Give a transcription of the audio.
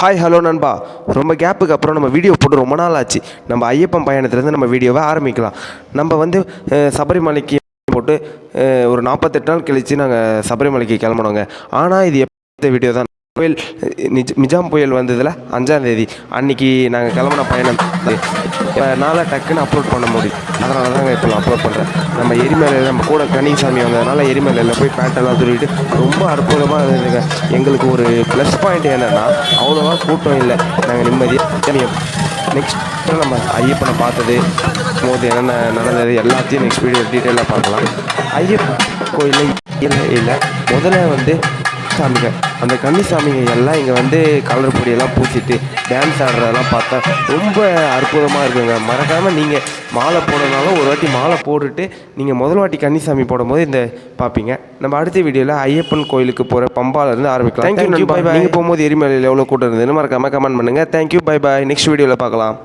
Hi hello நண்பா. ரொம்ப கேப்புக்கு அப்புறம் நம்ம வீடியோ போட்டு ரொம்ப நாள் ஆச்சு. நம்ம ஐயப்பன் பயணத்துலேருந்து நம்ம வீடியோவை ஆரம்பிக்கலாம். நம்ம வந்து சபரிமலைக்கு போட்டு ஒரு நாற்பத்தெட்டு நாள் கழித்து நாங்கள் சபரிமலைக்கு கிளம்புனோங்க. ஆனால் இது எப்போ வீடியோ தான்? புயல் நிஜ நிஜாம் புயல் வந்ததில் அஞ்சாம் தேதி. அன்னைக்கு நாங்கள் கிளம்புன பயணம். நாளாக டக்குன்னு அப்லோட் பண்ண முடியும். அதனால தாங்க இப்போ அப்லோட் பண்ணுறேன் நம்ம எரிமலையில் நம்ம கூட கனிசாமி வந்ததுனால எரிமலையில் போய் பேண்டெல்லாம் துருவிட்டு ரொம்ப அற்புதமாக இருந்ததுங்க. எங்களுக்கு ஒரு ப்ளஸ் பாயிண்ட் என்னென்னா அவ்வளோவா கூட்டம் இல்லை. நாங்கள் நிம்மதியாக நெக்ஸ்ட் நம்ம ஐயப்பனை பார்த்தது போது என்னென்ன நடந்தது எல்லாத்தையும் நெக்ஸ்ட் வீடியோ டீட்டெயிலாக பார்க்கலாம். ஐயப்பன் கோயிலில் இல்லை இல்லை. முதல்ல வந்து சாமிங்க அந்த கன்னி சாமிங்க எல்லாம் இங்கே வந்து கலர் பொடியெல்லாம் பூசிட்டு டான்ஸ் ஆடுறதெல்லாம் பார்த்தா ரொம்ப அற்புதமாக இருக்குங்க. மறக்காமல் நீங்கள் மாலை போடனாலும் ஒரு வாட்டி மாலை போட்டுட்டு நீங்கள் முதல் வாட்டி கன்னிசாமி போடும்போது இந்த பார்ப்பீங்க நம்ம அடுத்த வீடியோவில் ஐயப்பன் கோயிலுக்கு போகிற பம்பாலேருந்து ஆரம்பிக்கலாம். தேங்க்யூ பை நீங்கள் போகும்போது எரிமலையில் எவ்வளோ கூட்டம் இருந்ததுன்னு மறக்காமல் கமெண்ட் பண்ணுங்கள் தேங்க்யூ பை பை நெக்ஸ்ட் வீடியோவில் பார்க்கலாம்.